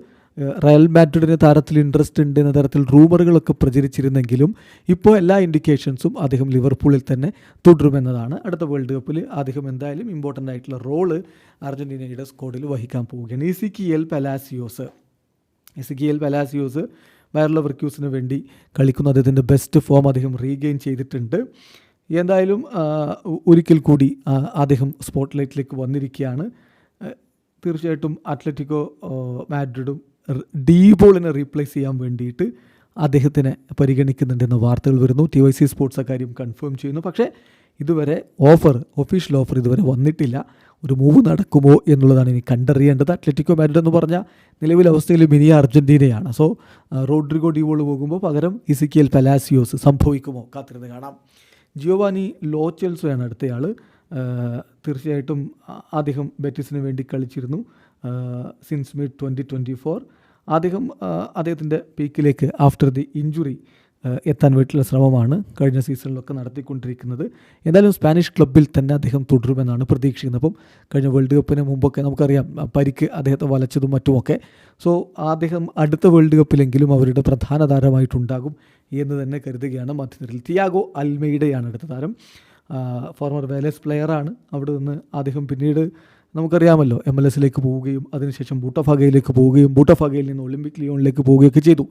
റയൽ മാഡ്രിഡിന് താരത്തിൽ ഇൻട്രസ്റ്റ് ഉണ്ട് എന്ന തരത്തിൽ റൂമറുകളൊക്കെ പ്രചരിച്ചിരുന്നെങ്കിലും ഇപ്പോൾ എല്ലാ ഇൻഡിക്കേഷൻസും അദ്ദേഹം ലിവർപൂളിൽ തന്നെ തുടരുമെന്നതാണ്. അടുത്ത വേൾഡ് കപ്പിൽ അദ്ദേഹം എന്തായാലും ഇമ്പോർട്ടന്റ് ആയിട്ടുള്ള റോൾ അർജന്റീനയുടെ സ്ക്വാഡിൽ വഹിക്കാൻ പോവുകയാണ്. Ezequiel Palacios. Ezequiel Palacios Bayer വർക്യൂസിന് വേണ്ടി കളിക്കുന്ന അദ്ദേഹത്തിന്റെ ബെസ്റ്റ് ഫോം അദ്ദേഹം റീഗെയിൻ ചെയ്തിട്ടുണ്ട്. എന്തായാലും ഒരിക്കൽ കൂടി അദ്ദേഹം സ്പോട്ട് ലൈറ്റിലേക്ക് വന്നിരിക്കുകയാണ് തീർച്ചയായിട്ടും അത്ലറ്റിക്കോ മാഡ്രിഡും ഡീബോളിനെ റീപ്ലേസ് ചെയ്യാൻ വേണ്ടിയിട്ട് അദ്ദേഹത്തിനെ പരിഗണിക്കുന്നുണ്ടെന്ന വാർത്തകൾ വരുന്നു. ടി വൈ സി സ്പോർട്സ് അക്കാര്യം കൺഫേം ചെയ്യുന്നു. പക്ഷേ ഇതുവരെ ഓഫർ ഒഫീഷ്യൽ ഓഫർ ഇതുവരെ വന്നിട്ടില്ല. ഒരു മൂവ് നടക്കുമോ എന്നുള്ളതാണ് ഇനി കണ്ടറിയേണ്ടത്. അത്ലറ്റിക്കോ മാഡ്രിഡ് എന്ന് പറഞ്ഞാൽ നിലവിലെ അവസ്ഥയിൽ മിനി അർജന്റീനയാണ് സോ റോഡ്രിഗോ ഡിവോൾ പോകുമ്പോൾ പകരം ഇസിക്കിയൽ പലാസിയോസ് സംഭവിക്കുമോ കാത്തിരുന്ന് കാണാം. ജിയോവാനി ലോച്ചെൽസോയാണ് അടുത്തയാൾ. തീർച്ചയായിട്ടും അദ്ദേഹം ബെറ്റിസിന് വേണ്ടി കളിച്ചിരുന്നു since mid twenty twenty four അദ്ദേഹം അദ്ദേഹത്തിന്റെ പീക്കിലേക്ക് ആഫ്റ്റർ ദി ഇഞ്ചുറി എത്താൻ വേണ്ടിയിട്ടുള്ള ശ്രമമാണ് കഴിഞ്ഞ സീസണിലൊക്കെ നടത്തിക്കൊണ്ടിരിക്കുന്നത്. എന്തായാലും സ്പാനിഷ് ക്ലബിൽ തന്നെ അദ്ദേഹം തുടരുമെന്നാണ് പ്രതീക്ഷിക്കുന്നത്. അപ്പം കഴിഞ്ഞ വേൾഡ് കപ്പിന് മുമ്പൊക്കെ നമുക്കറിയാം പരിക്ക് അദ്ദേഹത്തെ വലച്ചതും മറ്റുമൊക്കെ. സോ അദ്ദേഹം അടുത്ത വേൾഡ് കപ്പിലെങ്കിലും അവരുടെ പ്രധാന താരമായിട്ടുണ്ടാകും എന്ന് തന്നെ കരുതുകയാണ് മധ്യനിരയിൽ. തിയാഗോ അൽമെയ്ഡയാണ് അടുത്ത താരം. ഫോർമർ വേലസ് പ്ലെയറാണ് അവിടെ നിന്ന് അദ്ദേഹം പിന്നീട് നമുക്കറിയാമല്ലോ എം എൽ എസിലേക്ക് പോവുകയും അതിനുശേഷം ബൂട്ടഫാഗയിലേക്ക് പോവുകയും ബൂട്ടഫാഗയിൽ നിന്ന് ഒളിമ്പിക് ലിയോണിലേക്ക് പോവുകയൊക്കെ ചെയ്തു.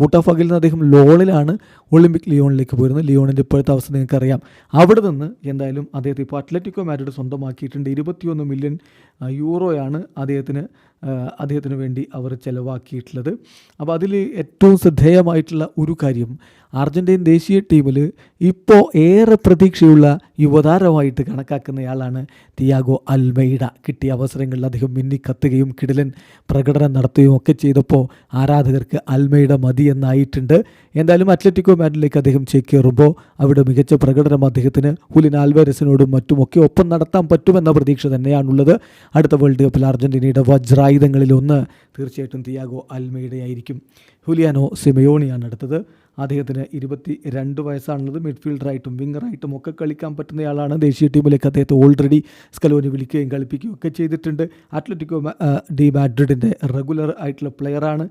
ബൂട്ടഫാഗയിൽ നിന്ന് അദ്ദേഹം ലോണിലാണ് ഒളിമ്പിക് ലിയോണിലേക്ക് പോയിരുന്നത്. ലിയോണിന്റെ ഇപ്പോഴത്തെ അവസ്ഥ നിങ്ങൾക്കറിയാം. അവിടെ നിന്ന് എന്തായാലും അദ്ദേഹത്തെ ഇപ്പോൾ അത്ലറ്റിക്കോ മാഡ്രിഡ് സ്വന്തമാക്കിയിട്ടുണ്ട്. ഇരുപത്തിയൊന്ന് മില്യൺ യൂറോയാണ് അദ്ദേഹത്തിന് അദ്ദേഹത്തിന് വേണ്ടി അവർ ചിലവാക്കിയിട്ടുള്ളത്. അപ്പോൾ അതിൽ ഏറ്റവും ശ്രദ്ധേയമായിട്ടുള്ള ഒരു കാര്യം അർജന്റീൻ ദേശീയ ടീമിൽ ഇപ്പോൾ ഏറെ പ്രതീക്ഷയുള്ള യുവതാരമായിട്ട് കണക്കാക്കുന്നയാളാണ് തിയാഗോ അൽമൈഡ. കിട്ടിയ അവസരങ്ങളിൽ അദ്ദേഹം മിന്നിക്കത്തുകയും കിടിലൻ പ്രകടനം നടത്തുകയും ഒക്കെ ചെയ്തപ്പോൾ ആരാധകർക്ക് അൽമൈഡ മതി എന്നായിട്ടുണ്ട്. എന്തായാലും അത്ലറ്റിക്കോ മാഡിലേക്ക് അദ്ദേഹം ചേക്കേറുമ്പോൾ അവിടെ മികച്ച പ്രകടനം അദ്ദേഹത്തിന് ഹുലിൻ ആൽവേരസിനോടും മറ്റുമൊക്കെ ഒപ്പം നടത്താൻ പറ്റുമെന്ന പ്രതീക്ഷ തന്നെയാണുള്ളത്. അടുത്ത വേൾഡ് കപ്പിൽ അർജന്റീനയുടെ വജ്രായുധങ്ങളിൽ ഒന്ന് തീർച്ചയായിട്ടും തിയാഗോ അൽമൈഡയായിരിക്കും. ഹുലിയാനോ സിമയോണിയാണ് അടുത്തത്. അദ്ദേഹത്തിന് ഇരുപത്തി രണ്ട് വയസ്സാണുള്ളത്. മിഡ്ഫീൽഡറായിട്ടും വിങ്ങറായിട്ടും ഒക്കെ കളിക്കാൻ പറ്റുന്നയാളാണ് ദേശീയ ടീമിലേക്ക് അദ്ദേഹത്തെ ഓൾറെഡി സ്കലോനി വിളിക്കുകയും കളിപ്പിക്കുകയും ഒക്കെ ചെയ്തിട്ടുണ്ട്. അത്ലറ്റിക്കോ ഡി മാഡ്രിഡിന്റെ റെഗുലർ ആയിട്ടുള്ള പ്ലെയറാണ്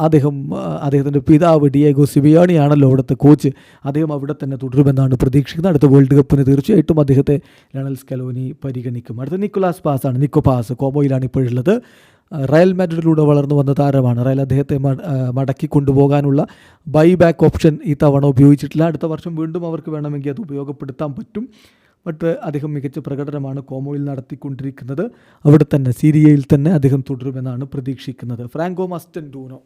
അദ്ദേഹം അദ്ദേഹത്തിന്റെ പിതാവ് ഡിയേഗോ സിബിയാണിയാണല്ലോ അവിടുത്തെ കോച്ച് അദ്ദേഹം അവിടെ തന്നെ തുടരുമെന്നാണ് പ്രതീക്ഷിക്കുന്നത്. അടുത്ത വേൾഡ് കപ്പിന് തീർച്ചയായിട്ടും അദ്ദേഹത്തെ ലണൽ സ്കലോനി പരിഗണിക്കും. അടുത്ത നിക്കോലാസ് പാസ് ആണ്. നിക്കോ പാസ് കോമോയിലാണ് ഇപ്പോഴുള്ളത്. റയൽ മാഡ്രിഡിലൂടെ വളർന്നു വന്ന താരമാണ്. റയൽ അദ്ദേഹത്തെ മടക്കി കൊണ്ടുപോകാനുള്ള ബൈ ബാക്ക് ഓപ്ഷൻ ഈ തവണ ഉപയോഗിച്ചിട്ടില്ല. അടുത്ത വർഷം വീണ്ടും അവർക്ക് വേണമെങ്കിൽ അത് ഉപയോഗപ്പെടുത്താൻ പറ്റും. ബട്ട് അദ്ദേഹം മികച്ച പ്രകടനമാണ് കോമോയിൽ നടത്തിക്കൊണ്ടിരിക്കുന്നത്. അവിടെ തന്നെ സീരിയയിൽ തന്നെ അദ്ദേഹം തുടരുമെന്നാണ് പ്രതീക്ഷിക്കുന്നത്. ഫ്രാങ്കോ മസ്റ്റൻ ഡൂനോ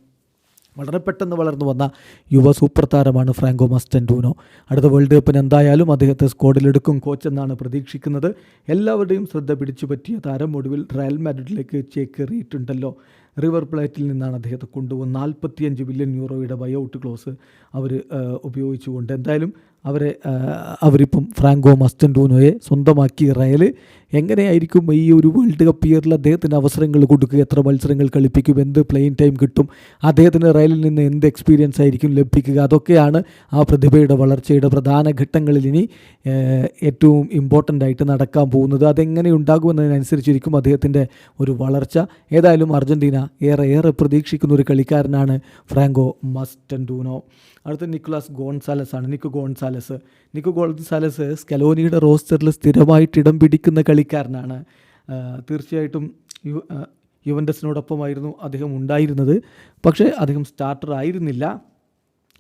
വളരെ പെട്ടെന്ന് വളർന്നു വന്ന യുവ സൂപ്പർ താരമാണ് ഫ്രാങ്കോ മസ്റ്റൻഡൂനോ അടുത്ത വേൾഡ് കപ്പിന് എന്തായാലും അദ്ദേഹത്തെ സ്ക്വാഡിലെടുക്കും കോച്ച് എന്നാണ് പ്രതീക്ഷിക്കുന്നത്. എല്ലാവരുടെയും ശ്രദ്ധ പിടിച്ചു പറ്റിയ താരം ഒടുവിൽ റയൽ മാഡ്രിഡിലേക്ക് ചേക്കേറിയിട്ടുണ്ടല്ലോ. റിവർ പ്ലേറ്റിൽ നിന്നാണ് അദ്ദേഹത്തെ കൊണ്ടുവന്ന് നാൽപ്പത്തിയഞ്ച് ബില്യൺ യൂറോയുടെ ബയോട്ട് ക്ലോസ് അവർ ഉപയോഗിച്ചുകൊണ്ട് എന്തായാലും അവരെ അവരിപ്പം ഫ്രാങ്കോ മസ്റ്റൻഡൂനോയെ സ്വന്തമാക്കി റയൽ എങ്ങനെയായിരിക്കും ഈ ഒരു വേൾഡ് കപ്പ് ഇയറിൽ അദ്ദേഹത്തിന് അവസരങ്ങൾ കൊടുക്കുക? എത്ര മത്സരങ്ങൾ കളിപ്പിക്കും? എന്ത് പ്ലെയിൻ ടൈം കിട്ടും? അദ്ദേഹത്തിന് റയലിൽ നിന്ന് എന്ത് എക്സ്പീരിയൻസ് ആയിരിക്കും ലഭിക്കുക? അതൊക്കെയാണ് ആ പ്രതിഭയുടെ വളർച്ചയുടെ പ്രധാന ഘട്ടങ്ങളിൽ ഇനി ഏറ്റവും ഇമ്പോർട്ടന്റ് ആയിട്ട് നടക്കാൻ പോകുന്നത്. അതെങ്ങനെ ഉണ്ടാകുമെന്നതിനനുസരിച്ചിരിക്കും അദ്ദേഹത്തിന്റെ ഒരു വളർച്ച. ഏതായാലും അർജന്റീന ഏറെ ഏറെ പ്രതീക്ഷിക്കുന്ന ഒരു കളിക്കാരനാണ് ഫ്രാങ്കോ മസ്റ്റൻഡൂനോ. അടുത്ത നിക്കുലാസ് ഗോൺസാലസ് ആണ് നിക്കു ഗോൺസാലസ്. നിക്കു ഗോൺസാലസ് സ്കലോനിയുടെ റോസ്റ്ററിൽ സ്ഥിരമായിട്ട് ഇടം പിടിക്കുന്ന കളിക്കാരനാണ്. തീർച്ചയായിട്ടും യു യുവൻഡസിനോടൊപ്പമായിരുന്നു അദ്ദേഹം ഉണ്ടായിരുന്നത്. പക്ഷേ അദ്ദേഹം സ്റ്റാർട്ടർ ആയിരുന്നില്ല.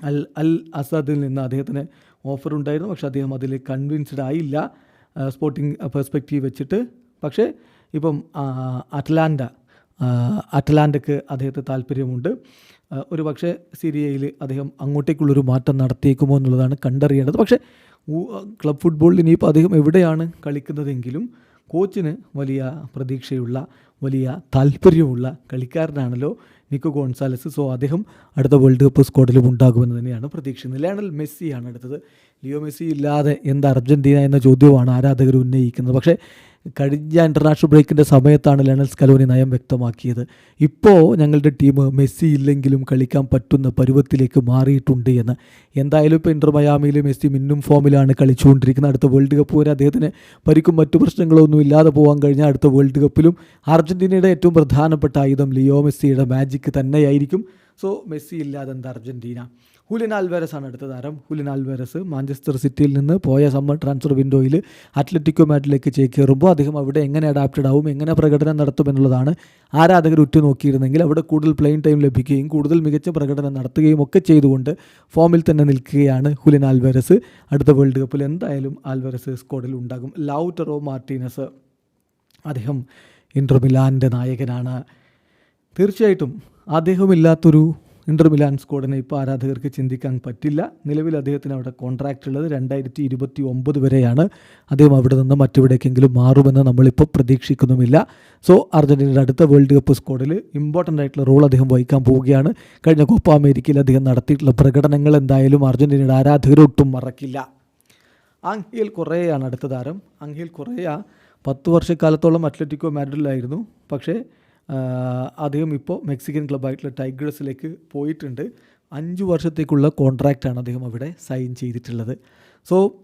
അൽ അൽ അസാദിൽ നിന്ന് അദ്ദേഹത്തിന് ഓഫർ ഉണ്ടായിരുന്നു. പക്ഷേ അദ്ദേഹം അതിൽ കൺവിൻസ്ഡ് ആയില്ല. സ്പോർട്ടിംഗ് പെർസ്പെക്റ്റീവ് വെച്ചിട്ട്. പക്ഷേ ഇപ്പം അറ്റ്ലാന്റ അറ്റ്ലാന്റയ്ക്ക് അദ്ദേഹത്തെ താല്പര്യമുണ്ട്. ഒരു പക്ഷേ സിരിയയിൽ അദ്ദേഹം അങ്ങോട്ടേക്കുള്ളൊരു മാറ്റം നടത്തിയേക്കുമോ എന്നുള്ളതാണ് കണ്ടറിയേണ്ടത്. പക്ഷേ ക്ലബ് ഫുട്ബോളിൽ ഇനിയിപ്പോൾ അദ്ദേഹം എവിടെയാണ് കളിക്കുന്നതെങ്കിലും കോച്ചിന് വലിയ പ്രതീക്ഷയുള്ള വലിയ താല്പര്യമുള്ള കളിക്കാരനാണല്ലോ നിക്കോ ഗോൺസാലസ്. സോ അദ്ദേഹം അടുത്ത വേൾഡ് കപ്പ് സ്ക്വാഡിലും ഉണ്ടാകുമെന്ന് തന്നെയാണ് പ്രതീക്ഷിക്കുന്നത് ലയണൽ മെസ്സിയാണ് അടുത്തത് ലിയോ മെസ്സി ഇല്ലാതെ എന്ത് അർജന്റീന എന്ന ചോദ്യമാണ് ആരാധകർ ഉന്നയിക്കുന്നത്. പക്ഷേ കഴിഞ്ഞ ഇന്റർനാഷണൽ ബ്രേക്കിന്റെ സമയത്താണ് ലണൽ സ്കലോനി നയം വ്യക്തമാക്കിയത്. ഇപ്പോൾ ഞങ്ങളുടെ ടീം മെസ്സി ഇല്ലെങ്കിലും കളിക്കാൻ പറ്റുന്ന പരുവത്തിലേക്ക് മാറിയിട്ടുണ്ട് എന്ന്. എന്തായാലും ഇപ്പോൾ ഇന്റർ മയാമിയിൽ മെസ്സി മിന്നും ഫോമിലാണ് കളിച്ചുകൊണ്ടിരിക്കുന്നത്. അടുത്ത വേൾഡ് കപ്പ് വരെ അദ്ദേഹത്തിന് പരിക്കും മറ്റു പ്രശ്നങ്ങളൊന്നും ഇല്ലാതെ പോകാൻ കഴിഞ്ഞാൽ അടുത്ത വേൾഡ് കപ്പിലും അർജന്റീനയുടെ ഏറ്റവും പ്രധാനപ്പെട്ട ആയുധം ലിയോ മെസ്സിയുടെ മാജിക്ക് തന്നെയായിരിക്കും. സോ മെസ്സി ഇല്ലാതെ എന്താ അർജന്റീന ഹുലിൻ ആൽവേരസ് ആണ് അടുത്ത താരം. ഹുലിൻ ആൽവേരസ് മാഞ്ചസ്റ്റർ സിറ്റിയിൽ നിന്ന് പോയ സമ്മർ ട്രാൻസ്ഫർ വിൻഡോയിൽ അത്ലറ്റിക്കോ മാറ്റിലേക്ക് ചേക്കേറുമ്പോൾ അദ്ദേഹം അവിടെ എങ്ങനെ അഡാപ്റ്റഡ് ആവും എങ്ങനെ പ്രകടനം നടത്തും എന്നുള്ളതാണ് ആരാധകർ ഉറ്റുനോക്കിയിരുന്നെങ്കിൽ അവിടെ കൂടുതൽ പ്ലെയിൻ ടൈം ലഭിക്കുകയും കൂടുതൽ മികച്ച പ്രകടനം നടത്തുകയും ഒക്കെ ചെയ്തുകൊണ്ട് ഫോമിൽ തന്നെ നിൽക്കുകയാണ് ഹുലിൻ ആൽവേരസ്. അടുത്ത വേൾഡ് കപ്പിൽ എന്തായാലും ആൽവേരസ് സ്ക്വാഡിൽ ഉണ്ടാകും. Lautaro Martinez. അദ്ദേഹം ഇൻട്രോമിലാന്റെ മിലാന്റെ നായകനാണ്. തീർച്ചയായിട്ടും അദ്ദേഹമില്ലാത്തൊരു ഇന്റർ മിലാൻ സ്ക്വാഡിനെ ഇപ്പോൾ ആരാധകർക്ക് ചിന്തിക്കാൻ പറ്റില്ല. നിലവിൽ അദ്ദേഹത്തിന് അവിടെ കോൺട്രാക്റ്റ് ഉള്ളത് രണ്ടായിരത്തി ഇരുപത്തി ഒമ്പത് വരെയാണ്. അദ്ദേഹം അവിടെ നിന്ന് മറ്റെവിടേക്കെങ്കിലും മാറുമെന്ന് നമ്മളിപ്പോൾ പ്രതീക്ഷിക്കുന്നുമില്ല. സോ അർജന്റീനയുടെ അടുത്ത വേൾഡ് കപ്പ് സ്കോഡിൽ ഇമ്പോർട്ടന്റ് ആയിട്ടുള്ള റോൾ അദ്ദേഹം വഹിക്കാൻ പോവുകയാണ്. കഴിഞ്ഞ കോപ്പ അമേരിക്കയിൽ അദ്ദേഹം നടത്തിയിട്ടുള്ള പ്രകടനങ്ങൾ എന്തായാലും അർജന്റീനയുടെ ആരാധകർ ഒട്ടും മറക്കില്ല. അങ്കിയൽ കുറേയാണ് അടുത്ത താരം. അങ്കിയൽ കൊറേയ. പത്ത് വർഷക്കാലത്തോളം അത്ലറ്റിക്കോ മാഡ്രിഡിലായിരുന്നു. പക്ഷേ അദ്ദേഹം ഇപ്പോൾ മെക്സിക്കൻ ക്ലബ്ബായിട്ടുള്ള ടൈഗേഴ്സിലേക്ക് പോയിട്ടുണ്ട്. അഞ്ച് വർഷത്തേക്കുള്ള കോൺട്രാക്റ്റാണ് അദ്ദേഹം അവിടെ സൈൻ ചെയ്തിട്ടുള്ളത്. സോ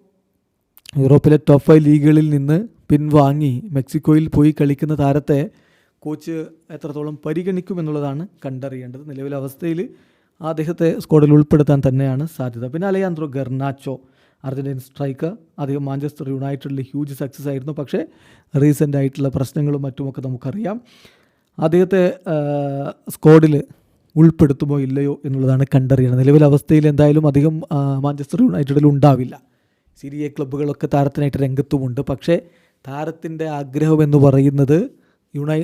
യൂറോപ്പിലെ ടോപ്പ് ഫൈവ് ലീഗുകളിൽ നിന്ന് പിൻവാങ്ങി മെക്സിക്കോയിൽ പോയി കളിക്കുന്ന താരത്തെ കോച്ച് എത്രത്തോളം പരിഗണിക്കുമെന്നുള്ളതാണ് കണ്ടറിയേണ്ടത്. നിലവിലെ അവസ്ഥയിൽ അദ്ദേഹത്തെ സ്ക്വാഡിൽ ഉൾപ്പെടുത്താൻ തന്നെയാണ് സാധ്യത. പിന്നെ അലയാന്ത്രോ ഗർനാച്ചോ അർജന്റീൻ സ്ട്രൈക്കർ അദ്ദേഹം മാഞ്ചസ്റ്റർ യുണൈറ്റഡിൽ ഹ്യൂജ് സക്സസ് ആയിരുന്നു. പക്ഷേ റീസെന്റ് ആയിട്ടുള്ള പ്രശ്നങ്ങളും മറ്റുമൊക്കെ നമുക്കറിയാം. അദ്ദേഹത്തെ സ്ക്വാഡിൽ ഉൾപ്പെടുത്തുമോ ഇല്ലയോ എന്നുള്ളതാണ് കണ്ടറിയുന്നത്. നിലവിലെ അവസ്ഥയിൽ എന്തായാലും അധികം മാഞ്ചസ്റ്റർ യുണൈറ്റഡിൽ ഉണ്ടാവില്ല. സിരിയ ക്ലബ്ബുകളൊക്കെ താരത്തിനായിട്ട് രംഗത്തുമുണ്ട്. പക്ഷേ താരത്തിന്റെ ആഗ്രഹം എന്ന് പറയുന്നത് യുണൈ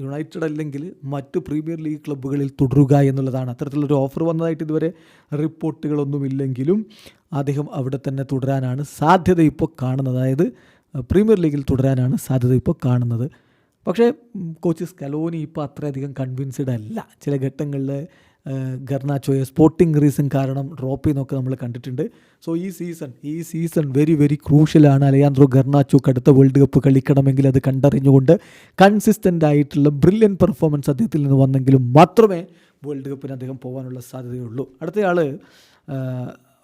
യുണൈറ്റഡ് അല്ലെങ്കിൽ മറ്റ് പ്രീമിയർ ലീഗ് ക്ലബ്ബുകളിൽ തുടരുക എന്നുള്ളതാണ്. അത്തരത്തിലൊരു ഓഫർ വന്നതായിട്ട് ഇതുവരെ റിപ്പോർട്ടുകളൊന്നുമില്ലെങ്കിലും അദ്ദേഹം അവിടെ തന്നെ തുടരാനാണ് സാധ്യത ഇപ്പോൾ കാണുന്നത്. അതായത് പ്രീമിയർ ലീഗിൽ തുടരാനാണ് സാധ്യത ഇപ്പോൾ കാണുന്നത്. പക്ഷേ കോച്ച് സ്കലോനി ഇപ്പോൾ അത്രയധികം കൺവിൻസ്ഡ് അല്ല. ചില ഘട്ടങ്ങളിൽ ഗർണാച്ചോയ സ്പോർട്ടിംഗ് റീസൺ കാരണം ഡ്രോപ്പ് ചെയ്യുന്നൊക്കെ നമ്മൾ കണ്ടിട്ടുണ്ട്. സോ ഈ സീസൺ ഈ സീസൺ വെരി വെരി ക്രൂഷ്യലാണ് അലയാന്ത്രോ ഗർണാച്ചോക്ക് അടുത്ത വേൾഡ് കപ്പ് കളിക്കണമെങ്കിൽ അത് കണ്ടറിഞ്ഞുകൊണ്ട് കൺസിസ്റ്റന്റ് ആയിട്ടുള്ള ബ്രില്യൻ പെർഫോമൻസ് അദ്ദേഹത്തിൽ നിന്ന് വന്നെങ്കിലും മാത്രമേ വേൾഡ് കപ്പിന് അദ്ദേഹം പോകാനുള്ള സാധ്യതയുള്ളൂ. അടുത്തയാൾ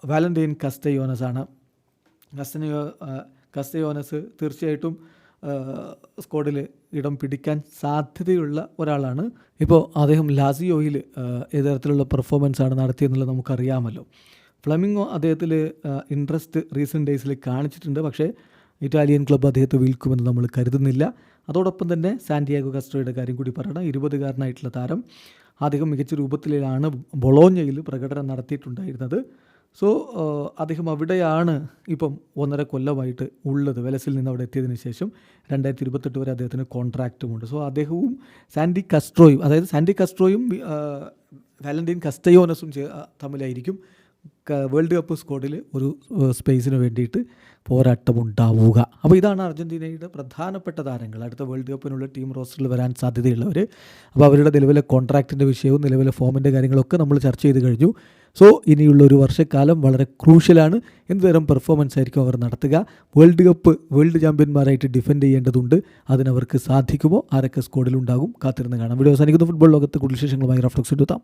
വാലന്റൈൻ കസ്റ്റയോനസ് ആണ്. കസ്റ്റനിയോ കസ്റ്റയോനസ് തീർച്ചയായിട്ടും സ്ക്വാഡിൽ ഇടം പിടിക്കാൻ സാധ്യതയുള്ള ഒരാളാണ്. ഇപ്പോൾ അദ്ദേഹം ലാസിയോയിൽ ഏത് തരത്തിലുള്ള പെർഫോമൻസ് ആണ് നടത്തിയെന്നുള്ളത് നമുക്കറിയാമല്ലോ. ഫ്ലമിങ്ങോ അദ്ദേഹത്തിൽ ഇൻട്രസ്റ്റ് റീസെന്റ് ഡേയ്സിൽ കാണിച്ചിട്ടുണ്ട്. പക്ഷേ ഇറ്റാലിയൻ ക്ലബ്ബ് അദ്ദേഹത്തെ വിൽക്കുമെന്ന് നമ്മൾ കരുതുന്നില്ല. അതോടൊപ്പം തന്നെ സാന്റിയാഗോ കസ്ട്രോയുടെ കാര്യം കൂടി പറയണം. ഇരുപതുകാരനായിട്ടുള്ള താരം. അദ്ദേഹം മികച്ച രൂപത്തിലാണ് ബൊളോഞ്ഞയിൽ പ്രകടനം നടത്തിയിട്ടുണ്ടായിരുന്നത്. സോ അദ്ദേഹം അവിടെയാണ് ഇപ്പം ഒന്നര കൊല്ലമായിട്ട് ഉള്ളത്. വെലസിൽ നിന്ന് അവിടെ എത്തിയതിന് ശേഷം രണ്ടായിരത്തി ഇരുപത്തെട്ട് വരെ അദ്ദേഹത്തിന് കോൺട്രാക്റ്റുമുണ്ട് സോ അദ്ദേഹവും സാൻഡി കസ്ട്രോയും അതായത് സാൻഡി കസ്ട്രോയും വാലന്റൈൻ കസ്റ്റയോനസും തമ്മിലായിരിക്കും. വേൾഡ് കപ്പ് സ്ക്വാഡിൽ ഒരു സ്പേസിന് വേണ്ടിയിട്ട് പോരാട്ടമുണ്ടാവുക. അപ്പോൾ ഇതാണ് അർജന്റീനയുടെ പ്രധാനപ്പെട്ട താരങ്ങൾ. അടുത്ത വേൾഡ് കപ്പിനുള്ള ടീം റോസ്റ്ററിൽ വരാൻ സാധ്യതയുള്ളവർ. അപ്പോൾ അവരുടെ നിലവിലെ കോൺട്രാക്റ്റിന്റെ വിഷയവും നിലവിലെ ഫോമിന്റെ കാര്യങ്ങളൊക്കെ നമ്മൾ ചർച്ച ചെയ്ത് കഴിഞ്ഞു. സോ ഇനിയുള്ള ഒരു വർഷക്കാലം വളരെ ക്രൂഷ്യലാണ്. എന്തുതരം പെർഫോമൻസ് ആയിരിക്കും അവർ നടത്തുക? വേൾഡ് കപ്പ് വേൾഡ് ചാമ്പ്യന്മാരായിട്ട് ഡിഫെൻഡ് ചെയ്യേണ്ടതുണ്ട്. അതിനവർക്ക് സാധിക്കുമോ? ആരൊക്കെ സ്കോഡിലുണ്ടാകും കാത്തിരുന്ന് കാണാം. വീഡിയോ അവസാനിക്കുന്ന. ഫുട്ബോൾ ലോകത്ത് കൂടുതൽ വിശേഷങ്ങളുമായി റഫ്ലക്സ് എടുത്താം